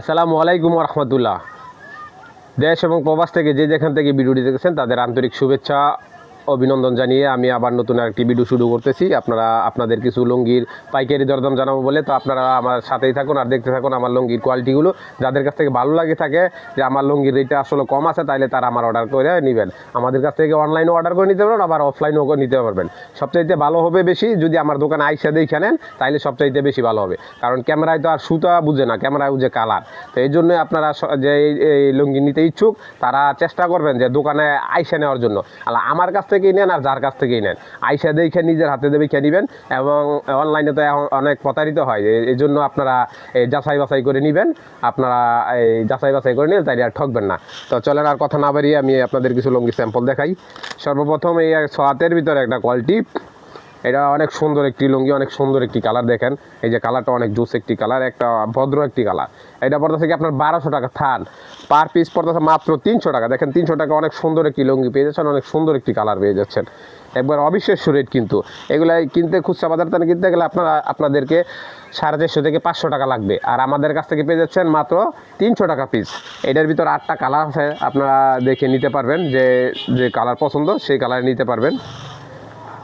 আসসালামু আলাইকুম রহমতুল্লাহ দেশ এবং প্রবাস থেকে যে যেখান থেকে ভিডিওটি দেখেছেন, তাদের আন্তরিক শুভেচ্ছা অভিনন্দন জানিয়ে আমি আবার নতুন একটি ভিডিও শুরু করতেছি। আপনারা, আপনাদের কিছু লুঙ্গির পাইকারি দরদাম জানাব বলে তো আপনারা আমার সাথেই থাকুন আর দেখতে থাকুন আমার লুঙ্গির কোয়ালিটিগুলো যাদের কাছ থেকে ভালো লাগে থাকে যে আমার লুঙ্গির রেটটা আসলে কম আছে, তাইলে তারা আমার অর্ডার করে নেবেন। আমাদের কাছ থেকে অনলাইনে অর্ডার করে নিতে পারবেন, আবার অফলাইনেও নিতে পারবেন। সবচাইতে ভালো হবে বেশি যদি আমার দোকানে আইসা দেখে নেন, তাইলে সবচাইতে বেশি ভালো হবে। কারণ ক্যামেরায় তো আর সুতা বুঝে না, ক্যামেরায় বুঝে কালার। তো এই জন্য আপনারা যে এই- লুঙ্গি নিতে ইচ্ছুক, তারা চেষ্টা করবেন যে দোকানে আইসা নেওয়ার জন্য। আমার কাছ থেকেই নেন আর যার কাছ থেকেই নেন। আইসা দেখে নিজের হাতে দেখে খেয়ে নেবেন এবং অনলাইনে তো অনেক প্রতারিত হয়। এই জন্য আপনারা এই যাচাই বাছাই করে নেবেন। আপনারা এই যাচাই বাছাই করে নিলে তাই আর ঠকবেন না। তো চলেন আর কথা না বাড়িয়ে আমি আপনাদের কিছু লঙ্গি স্যাম্পল দেখাই। সর্বপ্রথম এই সোয়াতের ভিতরে একটা কোয়ালিটি এটা অনেক সুন্দর একটি লুঙ্গি, অনেক সুন্দর একটি কালার দেখেন। এই যে কালারটা অনেক জুস একটি কালার, একটা ভদ্র একটি কালার। এটা পড়তেছে কি আপনার বারোশো টাকা থান। পার পিস পড়তেছে মাত্র তিনশো টাকা। দেখেন তিনশো টাকা অনেক সুন্দর একটি লুঙ্গি পেয়ে যাচ্ছেন, অনেক সুন্দর একটি কালার পেয়ে যাচ্ছেন। একবার অবিশ্বাস্য রেট কিন্তু। এগুলো কিনতে, খুচরা বাজার থেকে কিনতে গেলে আপনারা, আপনাদেরকে সাড়ে চারশো থেকে পাঁচশো টাকা লাগবে। আর আমাদের কাছ থেকে পেয়ে যাচ্ছেন মাত্র তিনশো টাকা পিস এটার ভিতর আটটা কালার আছে, আপনারা দেখে নিতে পারবেন যে যে কালার পছন্দ, সেই কালার নিতে পারবেন।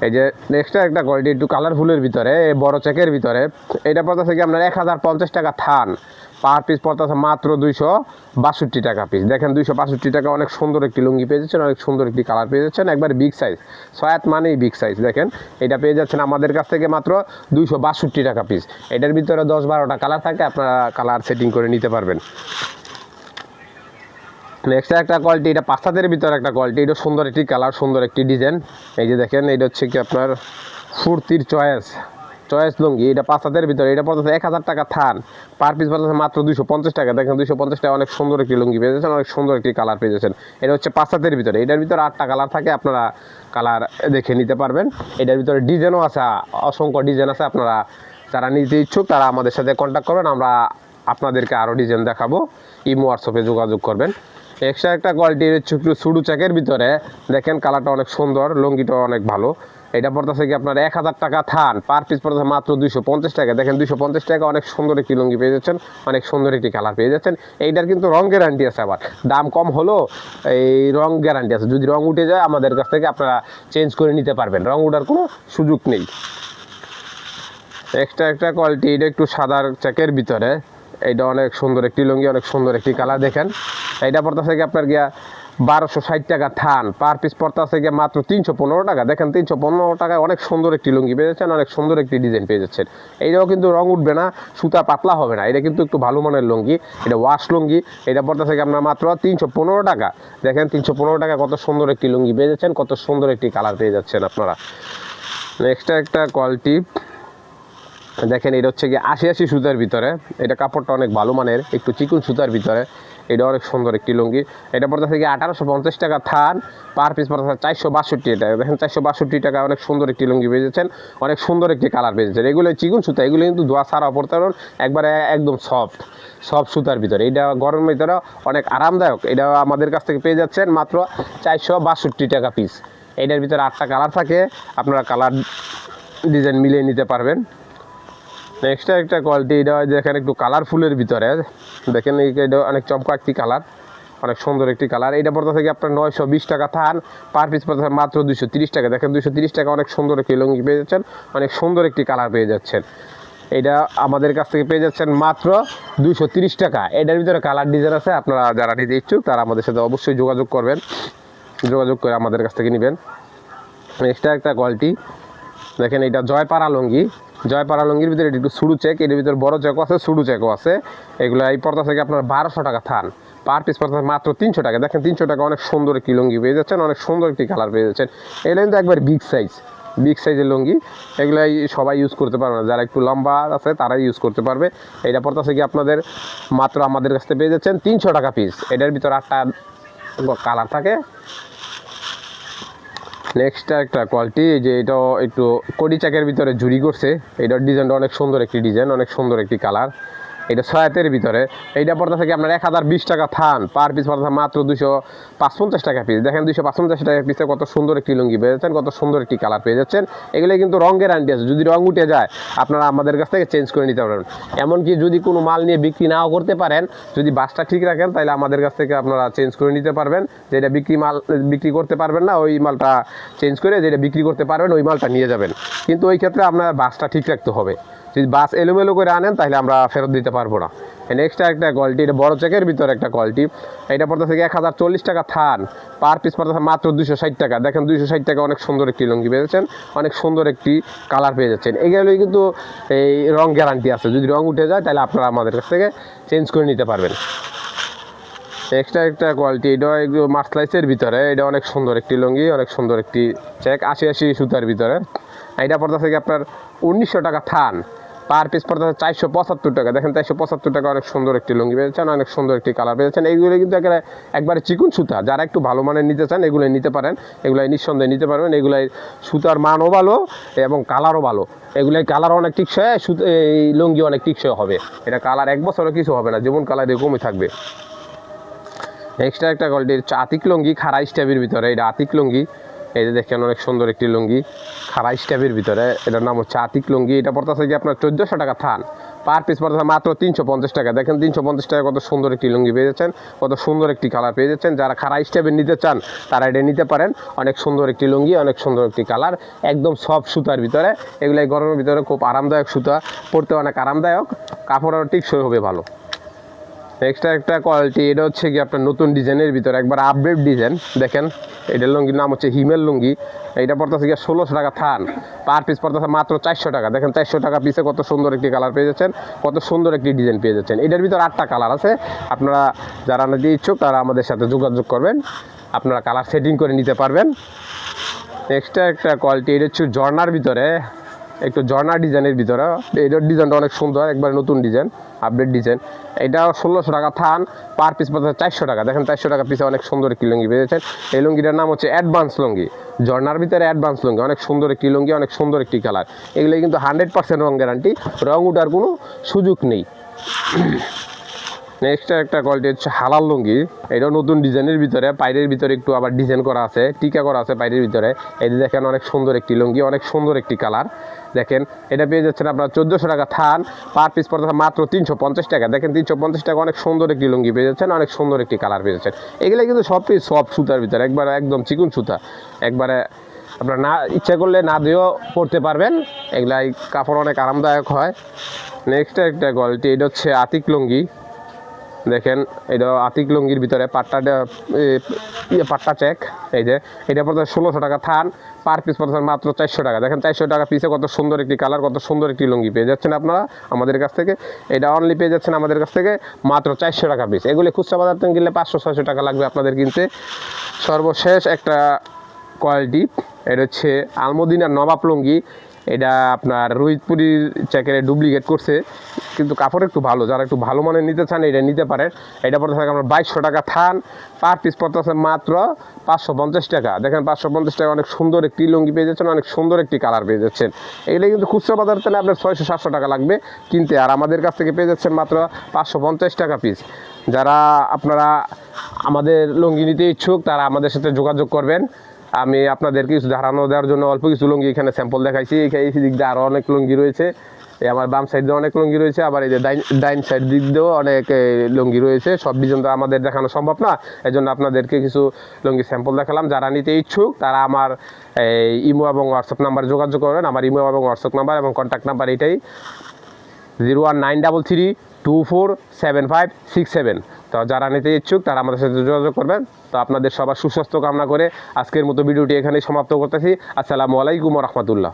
এই যে নেক্সট একটা কোয়ালিটি একটু কালারফুলের ভিতরে, এই বড় চেকের ভিতরে, এটা পড়তেছে কি আপনার এক হাজার পঞ্চাশ টাকা থান। পার পিস পড়তেছে মাত্র দুইশো বাষট্টি টাকা পিস দেখেন দুইশো বাষট্টি টাকা অনেক সুন্দর একটি লুঙ্গি পেয়ে যাচ্ছেন, অনেক সুন্দর একটি কালার পেয়ে যাচ্ছেন, একবার বিগ সাইজ সয়াত মানেই বিগ সাইজ দেখেন। এটা পেয়ে যাচ্ছেন আমাদের কাছ থেকে মাত্র দুইশো বাষট্টি টাকা পিস এটার ভিতরে দশ বারোটা কালার থাকে, আপনারা কালার সেটিং করে নিতে পারবেন। নেক্সট একটা কোয়ালিটি এটা পাঁচটাদের ভিতরে একটা কোয়ালিটি এটা সুন্দর একটি কালার সুন্দর একটি ডিজাইন এই যে দেখেন, এটা হচ্ছে কি আপনার ফুর্তির চয়েস চয়েস লুঙ্গি। এটা পাঁচটাদের ভিতরে, এটা পড়তেছে এক হাজার টাকা থান। পার পিস পড়তেছে মাত্র দুশো পঞ্চাশ টাকা। দেখেন দুশো পঞ্চাশ টাকা অনেক সুন্দর একটি লুঙ্গি পেয়ে যাচ্ছেন, অনেক সুন্দর একটি কালার পেয়ে যাচ্ছেন। এটা হচ্ছে পাঁচটাদের ভিতরে। এটার ভিতরে আটটা কালার থাকে, আপনারা কালার দেখে নিতে পারবেন। এটার ভিতরে ডিজাইনও আছে, অসংখ্য ডিজাইন আছে। আপনারা যারা নিতে ইচ্ছুক, তারা আমাদের সাথে কন্ট্যাক্ট করবেন। আমরা আপনাদেরকে আরও ডিজাইন দেখাবো। ইমো হোয়াটসঅ্যাপে যোগাযোগ করবেন। এক্সট্রা একটা কোয়ালিটি হচ্ছে একটু সুডু চেকের ভিতরে দেখেন কালারটা অনেক সুন্দর লুঙ্গিটা অনেক ভালো। এটা পড়তেছে কি আপনার এক হাজার টাকা থান, পার পিস পড়তেছে মাত্র দুইশো পঞ্চাশ টাকা। দেখেন দুইশো পঞ্চাশ টাকা অনেক সুন্দর একটি লুঙ্গি পেয়ে যাচ্ছেন, অনেক সুন্দর একটি কালার পেয়ে যাচ্ছেন। এইটার কিন্তু রং গ্যারান্টি আছে আবার। দাম কম হলো, এই রং গ্যারান্টি আছে। যদি রং উঠে যায়, আমাদের কাছ থেকে আপনারা চেঞ্জ করে নিতে পারবেন। রং উঠার কোনো সুযোগ নেই। এক্সট্রা একটা কোয়ালিটি এটা একটু সাদার চেকের ভিতরে। এটা অনেক সুন্দর একটি লুঙ্গি, অনেক সুন্দর একটি কালার, দেখেন। এটা পড়তেছে কি আপনার গিয়া বারোশো ষাট টাকা থান পার পিস পড়তেছে গিয়ে মাত্র তিনশো পনেরো টাকা। দেখেন, তিনশো পনেরো টাকায় অনেক সুন্দর একটি লুঙ্গি পেয়ে যাচ্ছেন, অনেক সুন্দর একটি ডিজাইন পেয়ে যাচ্ছেন। এইটাও কিন্তু রং উঠবে না, সুতা পাতলা হবে না, এটা কিন্তু একটু ভালো মানের লুঙ্গি, এটা ওয়াশ লুঙ্গি, এটা পড়তেছে কি আপনার মাত্র তিনশো পনেরো টাকা। দেখেন, তিনশো পনেরো টাকা কত সুন্দর একটি লুঙ্গি পেয়ে যাচ্ছেন, কত সুন্দর একটি কালার পেয়ে যাচ্ছেন আপনারা। নেক্সট একটা কোয়ালিটি দেখেন, এটা হচ্ছে কি আশি আশি সুতার ভিতরে, এটা কাপড়টা অনেক ভালো মানের, একটু চিকুন সুতার ভিতরে। এটা অনেক সুন্দর একটি লুঙ্গি। এটা পড়তে থেকে আঠারোশো পঞ্চাশ টাকা থান, পার পিস পড়তে চারশো বাষট্টি টাকা। দেখেন চারশো বাষট্টি টাকা অনেক সুন্দর একটি লুঙ্গি যাচ্ছেন, অনেক সুন্দর একটি কালার যাচ্ছেন। এগুলো চিকুন সুতা, এগুলো কিন্তু ধোয়া সারা পড়তে একবারে একদম সফট সফট সুতার ভিতরে। এটা গরমের ভিতরে অনেক আরামদায়ক। এটা আমাদের কাছ থেকে পেয়ে যাচ্ছেন মাত্র চারশো বাষট্টি টাকা পিস এটার ভিতরে আটটা কালার থাকে, আপনারা কালার ডিজাইন মিলিয়ে নিতে পারবেন। নেক্সট একটা কোয়ালিটি এটা দেখেন একটু কালারফুলের ভিতরে দেখেন এই- এটা অনেক চমকা একটি কালার অনেক সুন্দর একটি কালার এটা পড়তে থেকে আপনার নয়শো বিশ টাকা থান পার পিস পড়তে মাত্র দুশো তিরিশ টাকা। দেখেন দুশো তিরিশ টাকা অনেক সুন্দর একটি লুঙ্গি পেয়ে যাচ্ছেন, অনেক সুন্দর একটি কালার পেয়ে যাচ্ছেন। এটা আমাদের কাছ থেকে পেয়ে যাচ্ছেন মাত্র দুশো তিরিশ টাকা। এটার ভিতরে কালার ডিজাইন আছে, আপনারা যারা নিতে ইচ্ছুক, তারা আমাদের সাথে অবশ্যই যোগাযোগ করবেন। যোগাযোগ করে আমাদের কাছ থেকে নেবেন। নেক্সট একটা কোয়ালিটি দেখেন এটা জয়পাড়া লুঙ্গি। জয়পাড়া লুঙ্গির ভিতরে একটু সুডু চেক, এর ভিতরে বড় চেকও আছে, সুডু চেকও আছে। এগুলো এই পর্দা থেকে আপনার বারোশো টাকা থান। পার পিস পড়তে মাত্র তিনশো টাকা। দেখেন তিনশো টাকা অনেক সুন্দর একটি লুঙ্গি পেয়ে যাচ্ছেন, অনেক সুন্দর একটি কালার পেয়ে যাচ্ছেন। এগুলো কিন্তু একবার বিগ সাইজ বিগ সাইজের লুঙ্গি। এগুলো সবাই ইউজ করতে পারবে না। যারা একটু লম্বা আছে, তারাই ইউজ করতে পারবে। এটা পড়তেছে কি আপনাদের মাত্র আমাদের কাছ থেকে পেয়ে যাচ্ছেন তিনশো টাকা পিস এটার ভিতরে আটটা কালার থাকে। নেক্সট একটা কোয়ালিটি যে এটা একটু কড়ি চাকের ভিতরে ঝুড়ি করছে। এটার ডিজাইনটা অনেক সুন্দর একটি ডিজাইন অনেক সুন্দর একটি কালার এটা ছয়াতের ভিতরে। এইটা পড়তে থাকে আপনার এক হাজার বিশ টাকা থান। পার পিস পড়তে মাত্র দুশো পাঁচ পঞ্চাশ টাকা পিস দেখেন দুশো পাঁচ পঞ্চাশ টাকা পিসে কত সুন্দর একটি লুঙ্গি পেয়ে যাচ্ছেন, কত সুন্দর একটি কালার পেয়ে যাচ্ছেন। এগুলো কিন্তু রঙ গ্যারান্টি আছে। যদি রঙ উঠে যায়, আপনারা আমাদের কাছ থেকে চেঞ্জ করে নিতে পারবেন এমনকি যদি কোনো মাল নিয়ে বিক্রি নাও করতে পারেন, যদি বাসটা ঠিক রাখেন, তাহলে আমাদের কাছ থেকে আপনারা চেঞ্জ করে নিতে পারবেন। যেটা বিক্রি মাল, বিক্রি করতে পারবেন না, ওই মালটা চেঞ্জ করে যেটা বিক্রি করতে পারবেন, ওই মালটা নিয়ে যাবেন। কিন্তু ওই ক্ষেত্রে আপনার বাসটা ঠিক রাখতে হবে। যদি বাস এলোমেলো করে আনেন, তাহলে আমরা ফেরত দিতে পারব না। নেক্সট একটা কোয়ালিটি এটা বড় চেকের ভিতরে একটা কোয়ালিটি এটা পড়তে থেকে এক হাজার চল্লিশ টাকা থান। পার পিস পড়তে থাকে মাত্র দুশো ষাট টাকা। দেখেন দুশো ষাট টাকা অনেক সুন্দর একটি লুঙ্গি পেয়ে যাচ্ছেন। অনেক সুন্দর একটি কালার পেয়ে যাচ্ছেন। এগুলোই কিন্তু এই রং গ্যারান্টি আছে। যদি রং উঠে যায়, তাহলে আপনারা আমাদের কাছ থেকে চেঞ্জ করে নিতে পারবেন। এক্সট্রা একটা কোয়ালিটি এটা একটু মার্সলাইসের ভিতরে। এটা অনেক সুন্দর একটি লুঙ্গি, অনেক সুন্দর একটি চেক আশি আশি সুতার ভিতরে। এটা পড়তে থেকে আপনার উনিশশো টাকা থান। পার পিস পড়তে থাকে চারশো পঁচাত্তর টাকা। দেখেন, চারশো পঁচাত্তর টাকা অনেক সুন্দর একটি লুঙ্গি পেয়েছেন অনেক সুন্দর একটি কালার পেয়েছেন এইগুলো কিন্তু একেবারে একবারে চিকুন সুতা। যারা একটু ভালো মানের নিতে চান এগুলো নিতে পারেন। এগুলাই নিঃসন্দেহে নিতে পারবেন। এগুলাই সুতার মানও ভালো এবং কালারও ভালো। এগুলাই কালার অনেক টিকসই, সুতো এই লুঙ্গি অনেক টিকসই হবে। এটা কালার এক বছরও কিছু হবে না যেমন কালার এরকমই থাকবে। এক্সট্রা একটা কোয়ালিটির আতিক লুঙ্গি, খাড়া স্টাইপের ভিতরে। এটা আতিক লুঙ্গি। এই যে দেখেন, অনেক সুন্দর একটি লুঙ্গি। খাড়া স্ট্যাবের ভিতরে। এটার নাম হচ্ছে আতিক লুঙ্গি। এটা পড়তেছে কি আপনার চোদ্দোশো টাকা থান। পার পিস পড়তেছে মাত্র তিনশো পঞ্চাশ টাকা। দেখেন তিনশো পঞ্চাশ টাকা কত সুন্দর একটি লুঙ্গি পেয়ে যাচ্ছেন, কত সুন্দর একটি কালার পেয়ে যাচ্ছেন। যারা খাড়া স্ট্যাবের নিতে চান, তারা এটা নিতে পারেন। অনেক সুন্দর একটি লুঙ্গি, অনেক সুন্দর একটি কালার। একদম সব সুতার ভিতরে। এগুলো গরমের ভিতরে খুব আরামদায়ক সুতা। পরতে অনেক আরামদায়ক। কাপড়ের টিকসই হবে ভালো। এক্সট্রা একটা কোয়ালিটি এটা হচ্ছে কি আপনার নতুন ডিজাইনের ভিতরে একবার আপডেট ডিজাইন দেখেন এটার লুঙ্গির নাম হচ্ছে হিমেল লুঙ্গি এইটা পড়তেছে গিয়ে ষোলোশো টাকা থান পার পিস পড়তেছে মাত্র চারশো টাকা, দেখেন চারশো টাকা পিসে কত সুন্দর একটি কালার পেয়ে যাচ্ছেন, কত সুন্দর একটি ডিজাইন পেয়ে যাচ্ছেন। এটার ভিতরে আটটা কালার আছে, আপনারা যারা নিতে ইচ্ছুক, তারা আমাদের সাথে যোগাযোগ করবেন, আপনারা কালার সেটিং করে নিতে পারবেন। এক্সট্রা একটা কোয়ালিটি এটা হচ্ছে ঝর্নার ভিতরে একটু ঝর্ণা ডিজাইনের ভিতরে। এটার ডিজাইনটা অনেক সুন্দর, একবার নতুন ডিজাইন আপডেট ডিজাইন। এটা ষোলোশো টাকা থান পার পিস পড়তে চারশো টাকা। দেখেন চারশো টাকা পিসে অনেক সুন্দর একটি লুঙ্গি পেয়েছেন এই লুঙ্গিটার নাম হচ্ছে অ্যাডভান্স লুঙ্গি। ঝর্নার ভিতরে অ্যাডভান্স লুঙ্গি, অনেক সুন্দর একটি লুঙ্গি, অনেক সুন্দর একটি কালার এগুলো কিন্তু হান্ড্রেড পার্সেন্ট রং গ্যারান্টি রং উঠার কোনো সুযোগ নেই। নেক্সট একটা কোয়ালিটি হচ্ছে হালাল লুঙ্গি। এটাও নতুন ডিজাইনের ভিতরে, পাইরের ভিতরে একটু আবার ডিজাইন করা আছে, টিকা করা আছে পাইরের ভিতরে। এই দেখেন অনেক সুন্দর একটি লুঙ্গি, অনেক সুন্দর একটি কালার দেখেন, এটা পেয়ে যাচ্ছেন আপনার চোদ্দোশো টাকা থান, পার পিস পড়তে মাত্র তিনশো পঞ্চাশ টাকা। দেখেন, তিনশো পঞ্চাশ টাকা অনেক সুন্দর একটি লুঙ্গি পেয়ে যাচ্ছেন, অনেক সুন্দর একটি কালার পেয়ে যাচ্ছেন। এগুলো কিন্তু সব পিস সব সুতার ভিতরে, একবারে একদম চিকুন সুতা। একবারে আপনার না, ইচ্ছা করলে না দিয়েও পড়তে পারবেন। এগুলাই কাপড় অনেক আরামদায়ক হয়। নেক্সট একটা কোয়ালিটি এটা হচ্ছে আতিক লুঙ্গি। দেখেন, এটা আতিক লুঙ্গির ভিতরে পাট্টা ইয়ে পাট্টা চেক এই যে, এটা পড়তে ষোলোশো টাকা থান পার পিস পড়তে মাত্র চারশো টাকা। দেখেন, চারশো টাকা পিসে কত সুন্দর একটি কালার কত সুন্দর একটি লুঙ্গি পেয়ে যাচ্ছেন আপনারা আমাদের কাছ থেকে। এটা অনলি পেয়ে যাচ্ছেন আমাদের কাছ থেকে মাত্র চারশো টাকা পিস এগুলি খুচরা বাজার থেকে কিনলে পাঁচশো, ছয়শো টাকা লাগবে আপনাদের কিনতে। সর্বশেষ একটা কোয়ালিটি এটা হচ্ছে আলমদিনার নবাব লুঙ্গি। এটা আপনার রোহিতপুরীর চ্যাকেরে ডুপ্লিকেট করছে, কিন্তু কাপড় একটু ভালো, যারা একটু ভালো মানের নিতে চান এটা নিতে পারেন। এটা পড়তে থাকে আপনার বাইশশো টাকা থান, পার পিস পড়তেছে মাত্র পাঁচশো পঞ্চাশ টাকা। দেখেন পাঁচশো পঞ্চাশ টাকা অনেক সুন্দর একটি লুঙ্গি পেয়ে যাচ্ছেন, অনেক সুন্দর একটি কালার পেয়ে যাচ্ছেন। এগুলো কিন্তু খুচরা বাজার তেলে আপনার ছয়শো, সাতশো টাকা লাগবে কিনতে, আর আমাদের কাছ থেকে পেয়ে যাচ্ছেন মাত্র পাঁচশো পঞ্চাশ টাকা পিস যারা আপনারা আমাদের লুঙ্গি নিতে ইচ্ছুক, তারা আমাদের সাথে যোগাযোগ করবেন। আমি আপনাদেরকে কিছু ধারানো দেওয়ার জন্য অল্প কিছু লুঙ্গি এখানে স্যাম্পল দেখাইছি। এখানে এই দিক দিয়ে আরও অনেক লুঙ্গি রয়েছে। এই আমার বাম সাইড দিয়ে অনেক লুঙ্গি রয়েছে, আবার এই যে ডাইন সাইড দিক দিয়েও অনেক লুঙ্গি রয়েছে। সব ডিজাইন তো আমাদের দেখানো সম্ভব না। এই জন্য আপনাদেরকে কিছু লুঙ্গি স্যাম্পল দেখালাম। যারা নিতে ইচ্ছুক, তারা আমার এই ইমো এবং হোয়াটসঅ্যাপ নাম্বার যোগাযোগ করবেন। আমার ইমো এবং হোয়াটসঅ্যাপ নাম্বার এবং কন্ট্যাক্ট নাম্বার এটাই। Zero one nine double three two four seven five six seven তো যারা নিতে ইচ্ছুক, তারা আমাদের সাথে যোগাযোগ করবেন। তো আপনাদের সবার সুস্বাস্থ্য কামনা করে আজকের মতো ভিডিওটি এখানেই সমাপ্ত করতেছি। আসসালামু আলাইকুম রহমতুল্লাহ।